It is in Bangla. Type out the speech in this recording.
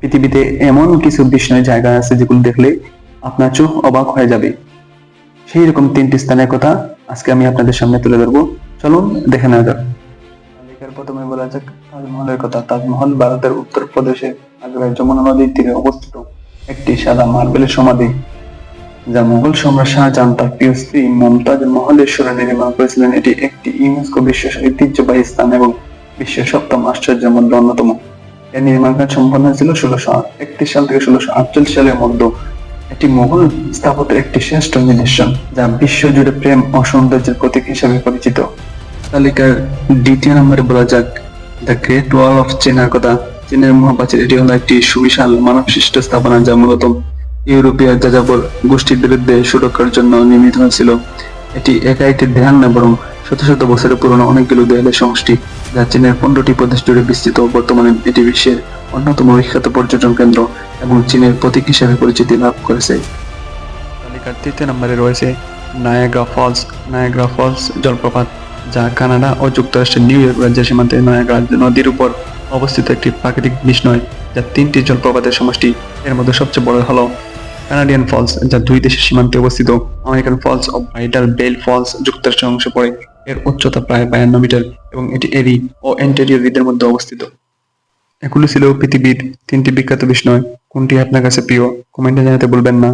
পৃথিবীতে এমন কিছু বিস্ময় জায়গা আছে যেগুলো দেখলে আপনার চোখ অবাক হয়ে যাবে। সেই রকম তিনটি স্থানের কথা আজকে আমি আপনাদের সামনে তুলে ধরবো। চলুন দেখে নেওয়া যাক। তালিকার প্রথমে বলা যাক, তাজমহলের কথা। তাজমহল ভারতের উত্তরপ্রদেশের আগ্রায় যমুনা নদীর তীরে অবস্থিত একটি সাদা মার্বেলের সমাধি, যা মুঘল সম্রাট শাহজাহান তার প্রিয় স্ত্রী মমতাজ মহলের নির্মাণ করেছিলেন। এটি একটি ইউনেস্কো বিশ্ব ঐতিহ্যবাহী স্থান এবং বিশ্বের সপ্তম আশ্চর্যের মধ্যে অন্যতম। এর নির্মাণ কাজ সম্পন্ন হয়েছিল ষোলোশো একত্রিশ সাল থেকে ষোলোশো আটচল্লিশ সালের মধ্যে। এটি মুঘল স্থাপত্যের একটি শ্রেষ্ঠ নিদর্শন যা বিশ্ব জুড়ে প্রেম ও সৌন্দর্যের প্রতীক হিসেবে পরিচিত। তালিকার দ্বিতীয় নম্বরে বলা যাক, দ্য গ্রেট ওয়াল অফ চীনার কথা। চীনের মহাপ্রাচীর, এটি হলো একটি সুবিশাল মানবসৃষ্ট স্থাপনা যা মূলত ইউরোপীয় যাযাবর গোষ্ঠীর বিরুদ্ধে সুরক্ষার জন্য নির্মিত হয়েছিল। এটি একা একটি দেয়াল না, বরং শত শত বছরের পুরনো অনেকগুলো দেয়ালের সমষ্টি। যা চীনের পনেরোটি প্রদেশ জুড়ে বিস্তৃত বর্তমানে এটি বিশ্বের অন্যতম বিখ্যাত পর্যটন কেন্দ্র এবং চীনের প্রতীক হিসেবে পরিচিতি লাভ করেছে। তালিকার তৃতীয় নম্বরে রয়েছে নায়াগ্রা ফলস নায়াগ্রা ফলস জলপ্রপাত, যা কানাডা ও যুক্তরাষ্ট্রের নিউ ইয়র্ক রাজ্যের সীমান্তে নায়াগ্রা নদীর উপর অবস্থিত একটি প্রাকৃতিক বিস্ময়, যা তিনটি জলপ্রপাতের সমষ্টি, এর মধ্যে সবচেয়ে বড় হলো কানাডিয়ান ফলস, যা দুই দেশের সীমান্তে অবস্থিত। আমেরিকান ফলস ও ভাইটার বেল ফলস যুক্তরাষ্ট্রের অংশে পড়ে। এর উচ্চতা প্রায় বায়ান্ন মিটার এবং এটি এরি ও এন্টেরিয়র হৃদের মধ্যে অবস্থিত। এগুলো ছিল পৃথিবীর তিনটি বিখ্যাত বিষ্ণয় কোনটি আপনার কাছে প্রিয়? কমেন্টে জানাতে বলবেন না।